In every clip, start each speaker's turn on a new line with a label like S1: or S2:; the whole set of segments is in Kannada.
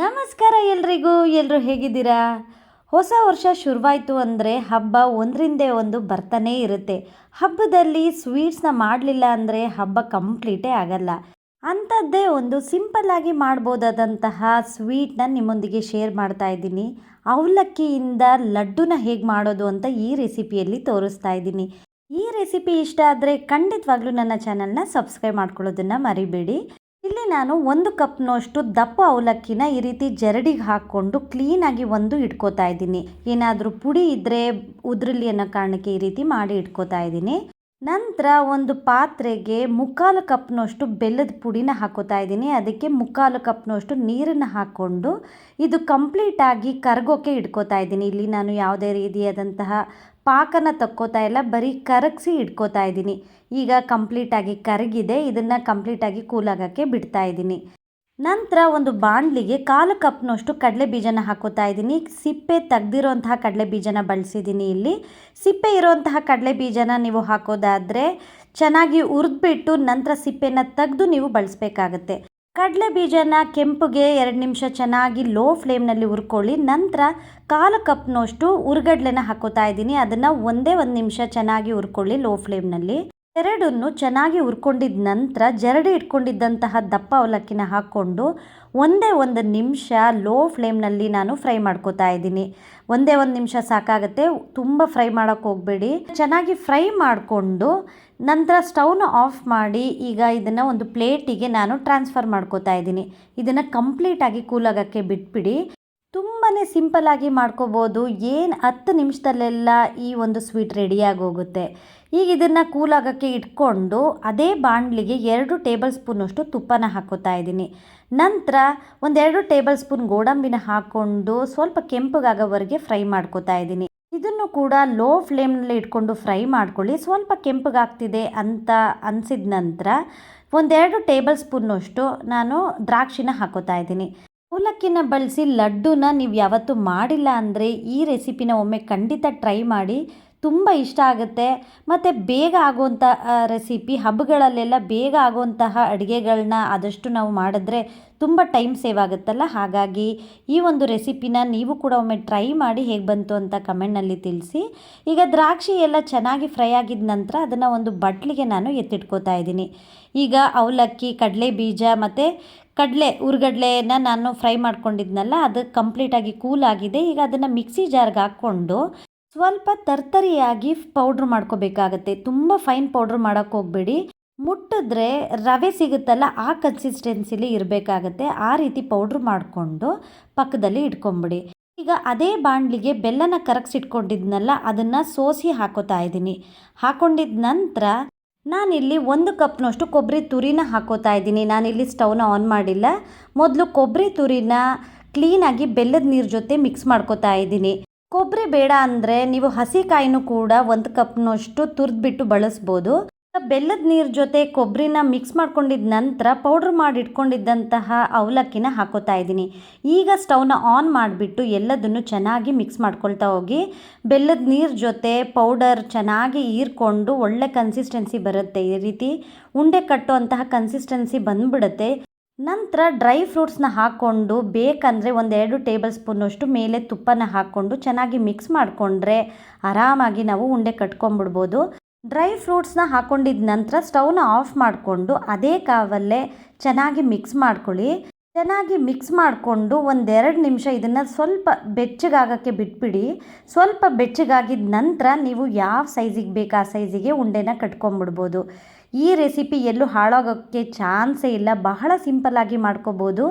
S1: ನಮಸ್ಕಾರ ಎಲ್ರಿಗೂ ಎಲ್ಲರೂ ಹೇಗಿದ್ದೀರಾ? ಹೊಸ ವರ್ಷ ಶುರುವಾಯಿತು ಅಂದರೆ ಹಬ್ಬ ಒಂದರಿಂದೇ ಒಂದು ಬರ್ತಾನೇ ಇರುತ್ತೆ. ಹಬ್ಬದಲ್ಲಿ ಸ್ವೀಟ್ಸ್ನ ಮಾಡಲಿಲ್ಲ ಅಂದರೆ ಹಬ್ಬ ಕಂಪ್ಲೀಟೇ ಆಗಲ್ಲ. ಅಂಥದ್ದೇ ಒಂದು ಸಿಂಪಲ್ಲಾಗಿ ಮಾಡ್ಬೋದಾದಂತಹ ಸ್ವೀಟ್ನ ನಿಮ್ಮೊಂದಿಗೆ ಶೇರ್ ಮಾಡ್ತಾ ಇದ್ದೀನಿ. ಅವಲಕ್ಕಿಯಿಂದ ಲಡ್ಡುನ ಹೇಗೆ ಮಾಡೋದು ಅಂತ ಈ ರೆಸಿಪಿಯಲ್ಲಿ ತೋರಿಸ್ತಾ ಇದ್ದೀನಿ. ಈ ರೆಸಿಪಿ ಇಷ್ಟ ಆದರೆ ಖಂಡಿತವಾಗ್ಲೂ ನನ್ನ ಚಾನಲ್ನ ಸಬ್ಸ್ಕ್ರೈಬ್ ಮಾಡ್ಕೊಳ್ಳೋದನ್ನು ಮರಿಬೇಡಿ. ನಾನು ಒಂದು ಕಪ್ನಷ್ಟು ದಪ್ಪ ಅವಲಕ್ಕಿನ ಈ ರೀತಿ ಜರಡಿಗೆ ಹಾಕ್ಕೊಂಡು ಕ್ಲೀನಾಗಿ ಒಂದು ಇಟ್ಕೋತಾ ಇದ್ದೀನಿ. ಏನಾದರೂ ಪುಡಿ ಇದ್ದರೆ ಉದ್ರಲಿ ಅನ್ನೋ ಕಾರಣಕ್ಕೆ ಈ ರೀತಿ ಮಾಡಿ ಇಟ್ಕೋತಾ ಇದ್ದೀನಿ. ನಂತರ ಒಂದು ಪಾತ್ರೆಗೆ ಮುಕ್ಕಾಲು ಕಪ್ನಷ್ಟು ಬೆಲ್ಲದ ಪುಡಿನ ಹಾಕೋತಾ ಇದ್ದೀನಿ. ಅದಕ್ಕೆ ಮುಕ್ಕಾಲು ಕಪ್ನಷ್ಟು ನೀರನ್ನು ಹಾಕ್ಕೊಂಡು ಇದು ಕಂಪ್ಲೀಟಾಗಿ ಕರಗೋಕೆ ಇಟ್ಕೋತಾ ಇದ್ದೀನಿ. ಇಲ್ಲಿ ನಾನು ಯಾವುದೇ ರೀತಿಯಾದಂತಹ ಪಾಕನ ತಕ್ಕೋತಾ ಇಲ್ಲ, ಬರೀ ಕರಗಿಸಿ ಇಟ್ಕೋತಾ ಇದ್ದೀನಿ. ಈಗ ಕಂಪ್ಲೀಟಾಗಿ ಕರಗಿದೆ. ಇದನ್ನು ಕಂಪ್ಲೀಟಾಗಿ ಕೂಲಾಗೋಕ್ಕೆ ಬಿಡ್ತಾ ಇದ್ದೀನಿ. ನಂತರ ಒಂದು ಬಾಣಲಿಗೆ ಕಾಲು ಕಪ್ನಷ್ಟು ಕಡಲೆ ಬೀಜನ ಹಾಕೋತಾ ಇದ್ದೀನಿ. ಸಿಪ್ಪೆ ತೆಗ್ದಿರೋಂತಹ ಕಡಲೆ ಬೀಜನ ಬಳಸಿದ್ದೀನಿ ಇಲ್ಲಿ. ಸಿಪ್ಪೆ ಇರೋಂತಹ ಕಡಲೆ ಬೀಜನ ನೀವು ಹಾಕೋದಾದರೆ ಚೆನ್ನಾಗಿ ಹುರಿದ್ಬಿಟ್ಟು ನಂತರ ಸಿಪ್ಪೆನ ತೆಗೆದು ನೀವು ಬಳಸಬೇಕಾಗತ್ತೆ. ಕಡಲೆ ಬೀಜನ ಕೆಂಪುಗೆ ಎರಡು ನಿಮಿಷ ಚೆನ್ನಾಗಿ ಲೋ ಫ್ಲೇಮ್ನಲ್ಲಿ ಹುರ್ಕೊಳ್ಳಿ. ನಂತರ ಕಾಲು ಕಪ್ನಷ್ಟು ಉರ್ಗಡ್ಲೆನ ಹಾಕೋತಾ ಇದ್ದೀನಿ. ಅದನ್ನು ಒಂದೇ ಒಂದು ನಿಮಿಷ ಚೆನ್ನಾಗಿ ಹುರ್ಕೊಳ್ಳಿ ಲೋ ಫ್ಲೇಮ್ನಲ್ಲಿ. ಎರಡನ್ನು ಚೆನ್ನಾಗಿ ಹುರ್ಕೊಂಡಿದ್ದ ನಂತರ ಜರಡಿ ಇಟ್ಕೊಂಡಿದ್ದಂತಹ ದಪ್ಪ ಅವಲಕ್ಕಿನ ಹಾಕ್ಕೊಂಡು ಒಂದೇ ಒಂದು ನಿಮಿಷ ಲೋ ಫ್ಲೇಮ್ನಲ್ಲಿ ನಾನು ಫ್ರೈ ಮಾಡ್ಕೋತಾ ಇದ್ದೀನಿ. ಒಂದೇ ಒಂದು ನಿಮಿಷ ಸಾಕಾಗುತ್ತೆ. ತುಂಬ ಫ್ರೈ ಮಾಡೋಕ್ಕೆ ಹೋಗಬೇಡಿ. ಚೆನ್ನಾಗಿ ಫ್ರೈ ಮಾಡಿಕೊಂಡು ನಂತರ ಸ್ಟೌನ್ ಆಫ್ ಮಾಡಿ ಈಗ ಇದನ್ನು ಒಂದು ಪ್ಲೇಟಿಗೆ ನಾನು ಟ್ರಾನ್ಸ್ಫರ್ ಮಾಡ್ಕೋತಾ ಇದ್ದೀನಿ. ಇದನ್ನು ಕಂಪ್ಲೀಟಾಗಿ ಕೂಲಾಗೋಕ್ಕೆ ಬಿಟ್ಬಿಡಿ. ಸಿಂಪಲ್ಲಾಗಿ ಮಾಡ್ಕೋಬೋದು. ಏನು ಹತ್ತು ನಿಮಿಷದಲ್ಲೆಲ್ಲ ಈ ಒಂದು ಸ್ವೀಟ್ ರೆಡಿಯಾಗಿ ಹೋಗುತ್ತೆ ಈಗ ಇದನ್ನು ಕೂಲಾಗೋಕ್ಕೆ ಇಟ್ಕೊಂಡು ಅದೇ ಬಾಣಲಿಗೆ ಎರಡು ಟೇಬಲ್ ಸ್ಪೂನಷ್ಟು ತುಪ್ಪನ ಹಾಕೋತಾ ಇದ್ದೀನಿ. ನಂತರ ಒಂದೆರಡು ಟೇಬಲ್ ಸ್ಪೂನ್ ಗೋಡಂಬಿನ ಹಾಕ್ಕೊಂಡು ಸ್ವಲ್ಪ ಕೆಂಪಗಾಗೋವರೆಗೆ ಫ್ರೈ ಮಾಡ್ಕೋತಾ ಇದ್ದೀನಿ. ಇದನ್ನು ಕೂಡ ಲೋ ಫ್ಲೇಮ್ನಲ್ಲಿ ಇಟ್ಕೊಂಡು ಫ್ರೈ ಮಾಡ್ಕೊಳ್ಳಿ. ಸ್ವಲ್ಪ ಕೆಂಪಗಾಗ್ತಿದೆ ಅಂತ ಅನಿಸಿದ ನಂತರ ಒಂದೆರಡು ಟೇಬಲ್ ಸ್ಪೂನ್ನಷ್ಟು ನಾನು ದ್ರಾಕ್ಷಿನ ಹಾಕೋತಾ ಇದ್ದೀನಿ. ಅವಲಕ್ಕಿನ ಬಳಸಿ ಲಡ್ಡುನ ನೀವು ಯಾವತ್ತೂ ಮಾಡಿಲ್ಲ ಅಂದರೆ ಈ ರೆಸಿಪಿನ ಒಮ್ಮೆ ಖಂಡಿತ ಟ್ರೈ ಮಾಡಿ. ತುಂಬ ಇಷ್ಟ ಆಗುತ್ತೆ. ಮತ್ತು ಬೇಗ ಆಗುವಂಥ ರೆಸಿಪಿ ಹಬ್ಬಗಳಲ್ಲೆಲ್ಲ ಬೇಗ ಆಗುವಂತಹ ಅಡುಗೆಗಳನ್ನ ಆದಷ್ಟು ನಾವು ಮಾಡಿದ್ರೆ ತುಂಬ ಟೈಮ್ ಸೇವ್ ಆಗುತ್ತಲ್ಲ? ಹಾಗಾಗಿ ಈ ಒಂದು ರೆಸಿಪಿನ ನೀವು ಕೂಡ ಒಮ್ಮೆ ಟ್ರೈ ಮಾಡಿ ಹೇಗೆ ಬಂತು ಅಂತ ಕಮೆಂಟ್ನಲ್ಲಿ ತಿಳಿಸಿ. ಈಗ ದ್ರಾಕ್ಷಿ ಎಲ್ಲ ಚೆನ್ನಾಗಿ ಫ್ರೈ ಆಗಿದ ನಂತರ ಅದನ್ನು ಒಂದು ಬಟ್ಲಿಗೆ ನಾನು ಎತ್ತಿಟ್ಕೋತಾ ಇದ್ದೀನಿ. ಈಗ ಅವಲಕ್ಕಿ, ಕಡಲೆ ಬೀಜ ಮತ್ತು ಕಡಲೆ, ಉರ್ಗಡ್ಲೆನ ನಾನು ಫ್ರೈ ಮಾಡ್ಕೊಂಡಿದ್ನಲ್ಲ, ಅದು ಕಂಪ್ಲೀಟಾಗಿ ಕೂಲ್ ಆಗಿದೆ. ಈಗ ಅದನ್ನು ಮಿಕ್ಸಿ ಜಾರ್ಗೆ ಹಾಕ್ಕೊಂಡು ಸ್ವಲ್ಪ ತರ್ತರಿಯಾಗಿ ಪೌಡ್ರ್ ಮಾಡ್ಕೋಬೇಕಾಗತ್ತೆ. ತುಂಬ ಫೈನ್ ಪೌಡ್ರ್ ಮಾಡೋಕ್ಕೆ ಹೋಗಬೇಡಿ. ಮುಟ್ಟಿದ್ರೆ ರವೆ ಸಿಗುತ್ತಲ್ಲ, ಆ ಕನ್ಸಿಸ್ಟೆನ್ಸಿಲಿ ಇರಬೇಕಾಗತ್ತೆ. ಆ ರೀತಿ ಪೌಡ್ರ್ ಮಾಡಿಕೊಂಡು ಪಕ್ಕದಲ್ಲಿ ಇಟ್ಕೊಂಬಿಡಿ. ಈಗ ಅದೇ ಬಾಣಲಿಗೆ ಬೆಲ್ಲನ ಕರಗಿಸಿಟ್ಕೊಂಡಿದ್ನಲ್ಲ, ಅದನ್ನು ಸೋಸಿ ಹಾಕೋತಾ ಇದ್ದೀನಿ. ಹಾಕೊಂಡಿದ ನಂತರ ನಾನಿಲ್ಲಿ ಒಂದು ಕಪ್ನಷ್ಟು ಕೊಬ್ಬರಿ ತುರಿನ ಹಾಕೋತಾ ಇದ್ದೀನಿ. ನಾನಿಲ್ಲಿ ಸ್ಟವ್ನ ಆನ್ ಮಾಡಿಲ್ಲ. ಮೊದಲು ಕೊಬ್ಬರಿ ತುರಿನ ಕ್ಲೀನಾಗಿ ಬೆಲ್ಲದ ನೀರು ಜೊತೆ ಮಿಕ್ಸ್ ಮಾಡ್ಕೋತಾ ಇದ್ದೀನಿ. ಕೊಬ್ಬರಿ ಬೇಡ ಅಂದರೆ ನೀವು ಹಸಿಕಾಯಿನೂ ಕೂಡ ಒಂದು ಕಪ್ನಷ್ಟು ತುರಿದ್ಬಿಟ್ಟು ಬಳಸ್ಬೋದು. ಬೆಲ್ಲದ ನೀರು ಜೊತೆ ಕೊಬ್ಬರಿನ ಮಿಕ್ಸ್ ಮಾಡ್ಕೊಂಡಿದ್ದ ನಂತರ ಪೌಡ್ರ್ ಮಾಡಿ ಇಟ್ಕೊಂಡಿದ್ದಂತಹ ಅವಲಕ್ಕಿನ ಹಾಕೋತಾ ಇದ್ದೀನಿ. ಈಗ ಸ್ಟವ್ನ ಆನ್ ಮಾಡಿಬಿಟ್ಟು ಎಲ್ಲದನ್ನು ಚೆನ್ನಾಗಿ ಮಿಕ್ಸ್ ಮಾಡ್ಕೊಳ್ತಾ ಹೋಗಿ, ಬೆಲ್ಲದ ನೀರು ಜೊತೆ ಪೌಡರ್ ಚೆನ್ನಾಗಿ ಹೀರ್ಕೊಂಡು ಒಳ್ಳೆ ಕನ್ಸಿಸ್ಟೆನ್ಸಿ ಬರುತ್ತೆ ಈ ರೀತಿ. ಉಂಡೆ ಕಟ್ಟುವಂತಹ ಕನ್ಸಿಸ್ಟೆನ್ಸಿ ಬಂದ್ಬಿಡುತ್ತೆ. ನಂತರ ಡ್ರೈ ಫ್ರೂಟ್ಸ್ನ ಹಾಕ್ಕೊಂಡು ಬೇಕಂದರೆ ಒಂದೆರಡು ಟೇಬಲ್ ಸ್ಪೂನಷ್ಟು ಮೇಲೆ ತುಪ್ಪನ ಹಾಕ್ಕೊಂಡು ಚೆನ್ನಾಗಿ ಮಿಕ್ಸ್ ಮಾಡಿಕೊಂಡ್ರೆ ಆರಾಮಾಗಿ ನಾವು ಉಂಡೆ ಕಟ್ಕೊಂಡ್ಬಿಡ್ಬೋದು ಡ್ರೈ ಫ್ರೂಟ್ಸ್ನ ಹಾಕ್ಕೊಂಡಿದ ನಂತರ ಸ್ಟವ್ನ ಆಫ್ ಮಾಡಿಕೊಂಡು ಅದೇ ಕಾವಲ್ಲೇ ಚೆನ್ನಾಗಿ ಮಿಕ್ಸ್ ಮಾಡ್ಕೊಳ್ಳಿ. ಚೆನ್ನಾಗಿ ಮಿಕ್ಸ್ ಮಾಡಿಕೊಂಡು ಒಂದೆರಡು ನಿಮಿಷ ಇದನ್ನು ಸ್ವಲ್ಪ ಬೆಚ್ಚಗಾಗೋಕ್ಕೆ ಬಿಟ್ಬಿಡಿ. ಸ್ವಲ್ಪ ಬೆಚ್ಚಗಾಗಿದ ನಂತರ ನೀವು ಯಾವ ಸೈಜಿಗೆ ಬೇಕು ಆ ಸೈಜಿಗೆ ಉಂಡೆನ ಕಟ್ಕೊಂಬಿಡ್ಬೋದು. ಈ ರೆಸಿಪಿ ಎಲ್ಲೂ ಹಾಳಾಗೋಕ್ಕೆ ಚಾನ್ಸೇ ಇಲ್ಲ. ಬಹಳ ಸಿಂಪಲ್ಲಾಗಿ ಮಾಡ್ಕೋಬೋದು.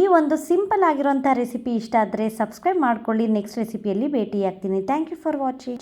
S1: ಈ ಒಂದು ಸಿಂಪಲ್ ಆಗಿರೋಂಥ ರೆಸಿಪಿ ಇಷ್ಟ ಆದರೆ ಸಬ್ಸ್ಕ್ರೈಬ್ ಮಾಡ್ಕೊಳ್ಳಿ. ನೆಕ್ಸ್ಟ್ ರೆಸಿಪಿಯಲ್ಲಿ ಭೇಟಿ ಆಗ್ತೀನಿ ಥ್ಯಾಂಕ್ ಯು ಫಾರ್ ವಾಚಿಂಗ್